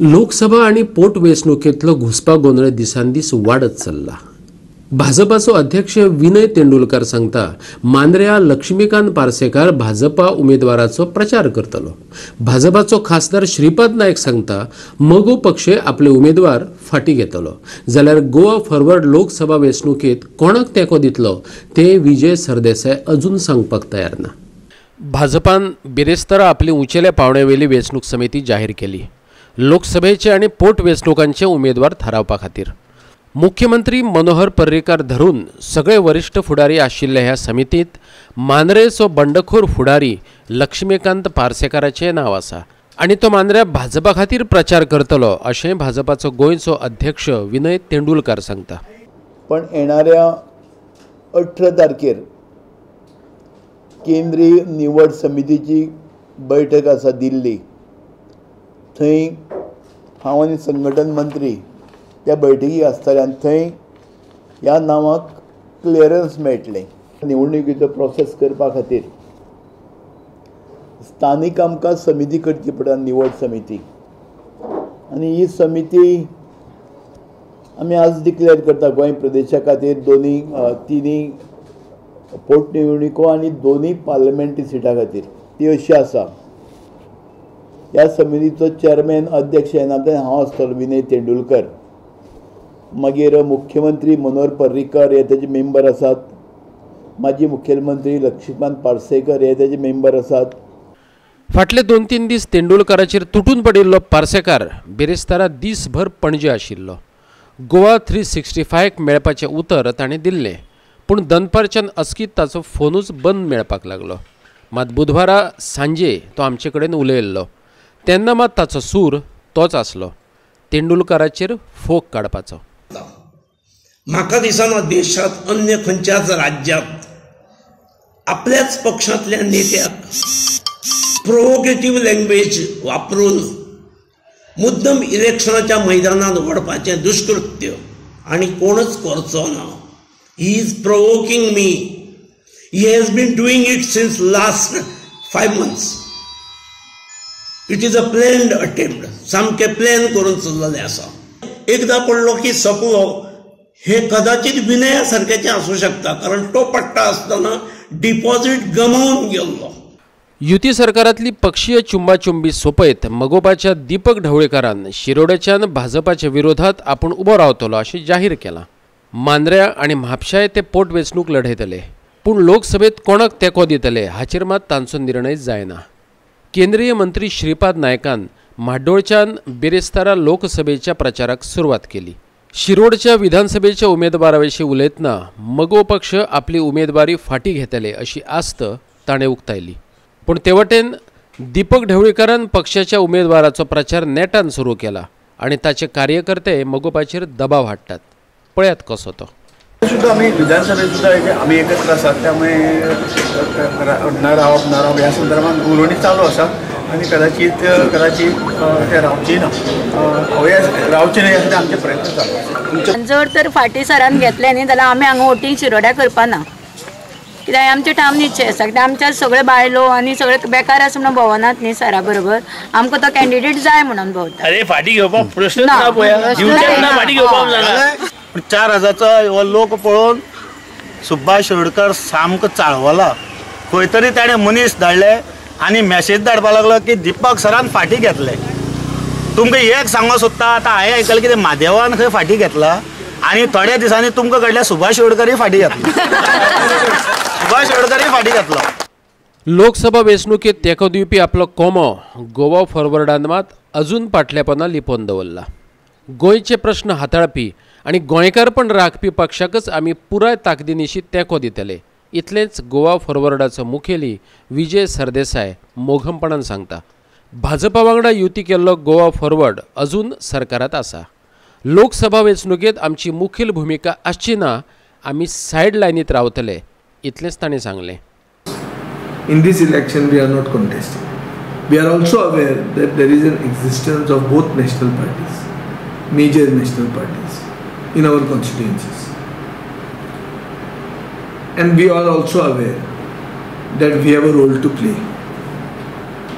लोकसभा आणि पोटवेंचणुकेतलो घुसपा गोंधळ दिसान दीस वाडत चल्ला. भाजपाचो अध्यक्ष विनय तेंडुलकर सांगता मांद्र्या लक्ष्मीकांत पार्सेकार भाजपा उमेदवाराचो प्रचार करतलो. भाजपाचो खासदार श्रीपाद नायक सांगता मगो पक्ष आपले उमेदवार फाटी घेतलो. जाल्यार गोवा फॉरवर्ड लोकसभा वेंचणुकेत कोणाक तेंको दितलो ते विजय सरदेसाय अजून सांगपाक तयार ना. भाजपान बिरेस्तारा आपली उंचेल्या पावण्यावेली वेंचणूक समिती जाहीर केली. लोकसभेचे आणि पोटवेंचणुकांचे उमेदवार थारावपा खातीर मुख्यमंत्री मनोहर पर्रीकार धरून सगळे वरिष्ठ फुडारी आशिल्ल्या ह्या समितीत मांद्रेचो बंडखोर फुडारी लक्ष्मीकांत पार्सेकाराचें नांव आसा. आनी तो मांद्र्या भाजपा खातीर प्रचार करतलो अशें भाजपाचो गोंयचो अध्यक्ष विनय तेंडुलकर सांगता. पण येणाऱ्या अठरा तारखेर केंद्रीय निवड समितीची बैठक आसा दिल्ली. थंय हांव आनी संघटन मंत्री त्या बैठकी आसताले आनी थंय ह्या नांवाक क्लियरन्स मेळटलें. निवडणुकीचो प्रोसेस करपा खातीर स्थानीक आमकां समिती करची पडटा निवड समिती. आनी ही समिती आमी आज डिक्लेर करता गोंय प्रदेशा खातीर दोनी तिनी पोटनिवडणुको आनी दोनी पार्लमेंटरी सिटा खातीर. ती अशी आसा. ह्या समितीचो चेअरमॅन अध्यक्ष येणारे हांव आसतलो विनय तेंडुलकर. मागीर मुख्यमंत्री मनोहर पर्रीकर हे तेजे मेंबर आसात माजी मुखेलमंत्री लक्ष्मीकांत पार्सेकर हे तेजे मेंबर आसात फाटले दोन तीन दीस तेंडुलकराचेर तुटून पडिल्लो पार्सेकार बिरेस्तारा दीसभर पणजे आशिल्लो. गोवा थ्री सिक्स्टी फायक मेळपाचें उतर ताणें दिल्लें पूण दनपारच्यान अचकीत ताचो फोनूच बंद मेळपाक लागलो. मात बुधवारा सांजे तो आमचे कडेन उलयल्लो. तेन्ना मात ताचो सूर तोच आसलो तेंडुलकराचेर फोग काडपाचो म्हाका दिसना देशात अन्य खंयच्याच राज्यांत आपल्याच पक्षांतल्या नेत्याक प्रोवोकेटीव लँग्वेज वापरून मुद्दम इलेक्शनाच्या मैदानात व्हरपाचें दुष्कृत्य आनी कोणच करचो ना. He is provoking me he has been doing it since last five months it is a planned attempt सामकें प्लॅन करून चल्लेलें आसा एकदां पडलो की सोंपलो. हे कदाचित विनया सारक्याचें आसूं शकता कारण तो पडटा आसतना डिपॉझिट गमावून गेल्लो युती सरकारांतली पक्षीय चुंबाचुंबी सोपयत मगोपाच्या दीपक ढवळेकारान शिरोड्याच्यान भाजपाच्या विरोधात आपूण उबो रावतलो अशें जाहीर केलां. मांद्र्या आनी म्हापशाय ते पोटवेंचणूक लढयतले. पूण लोकसभेत कोणाक तेंको दितले हाचेर मात तांचो निर्णय जायना. केंद्रीय मंत्री श्रीपाद नायकान म्हाड्डोळच्यान बिरेस्तारा लोकसभेच्या प्रचाराक सुरवात केली. शिरोडच्या विधानसभेच्या उमेदवारा विशीं उलयतना मगो पक्ष आपली उमेदवारी फाटी घेतले अशी आस्त ताणें उक्तायली. पूण तेवटेन दीपक ढवळीकरान पक्षाच्या उमेदवाराचो प्रचार नेटान सुरू केला आनी ताचे कार्यकर्ते मगोपाचेर दबाव हाडटात. पळयात कसो तो. सुद्धा आम्ही विधानसभेत सुद्धा एक- आम्ही एकत्र असतात त्यामुळे न रावप न रावप या संदर्भात उलोवणी चालू आसा कदाचित कदाचित ते रावची ना रावचे आमचे प्रयत्न चालू जर तर फाटी सरान घेतले न्ही जाल्यार आमी हांगा वोटींग शिरोड्या करपाना. कित्याक आमचे ठाम निश्चय आसा कित्याक आमच्या सगळे बायलो आनी सगळे बेकार आसा म्हणून भोवनात न्ही सरा बरोबर. आमकां तो कॅन्डिडेट जाय म्हणून भोवता अरे फाटी घेवपाक प्रश्न ना, पळय. फाटी घेवपाक चार हजारचो हो लोक पळोवन सुभाष शिरोडकर सामको चाळवला. खंय तरी ताणें मनीस धाडले आनी मॅसेज धाडपाक लागलो की दिपक सरान फाटी घेतले. तुमकां एक सांगो सोदता आतां हांवें आयकलां की म्हादेवान खंय फाटी घेतला आनी थोड्या दिसांनी तुमकां कडल्या सुभाष शिरोडकरय फाटी घेतला. सुभाष शिरोडकरय फाटी घेतलो. लोकसभा वेंचणुकेत तेंको दिवपी आपलो कोमो गोवा फॉरवर्डान मात अजून फाटल्यापणां लिपोवन दवरला गोंयचे प्रश्न हाताळपी आनी गोंयकारपण राखपी पक्षाकच आमी पुराय ताकदीनिशी तेंको दितले. इतलेंच गोवा फॉरवर्डाचो मुखेली विजय सरदेसाय मोघमपणान सांगता. भाजपा वांगडा युती केल्लो गोवा फॉरवर्ड अजून सरकारांत आसा. लोकसभा वेंचणुकेत आमची मुखेल भुमिका आसची ना आमी सायड लायनीत रावतले इतलेंच ताणें सांगलें. In this election we are not contesting. We are also aware that there is an existence of both national parties, major national parties, in our constituencies. And we are also aware that we have a role to play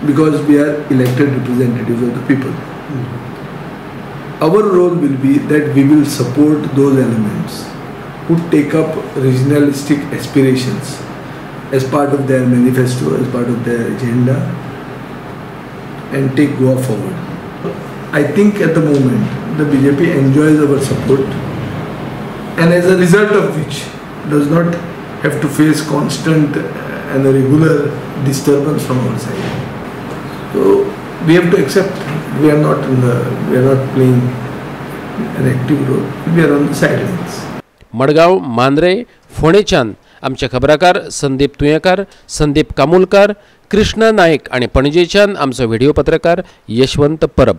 because we are elected representatives of the people. Mm-hmm. our role will be that we will support those elements who take up regionalistic aspirations as part of their manifesto, as part of their agenda, and take Goa forward. I think at the moment the BJP enjoys our support, and as a result of which does not have to face constant and a regular disturbance from our side. So we have to accept we are not in the we are not playing an active role. We are on the sidelines. Margao Mandrem फोणेच्यान आमचे खबराकार संदीप तुयेकार संदीप कामुलकार कृष्ण नायक आणि पणजेच्यान आमचो video पत्रकार यशवंत परब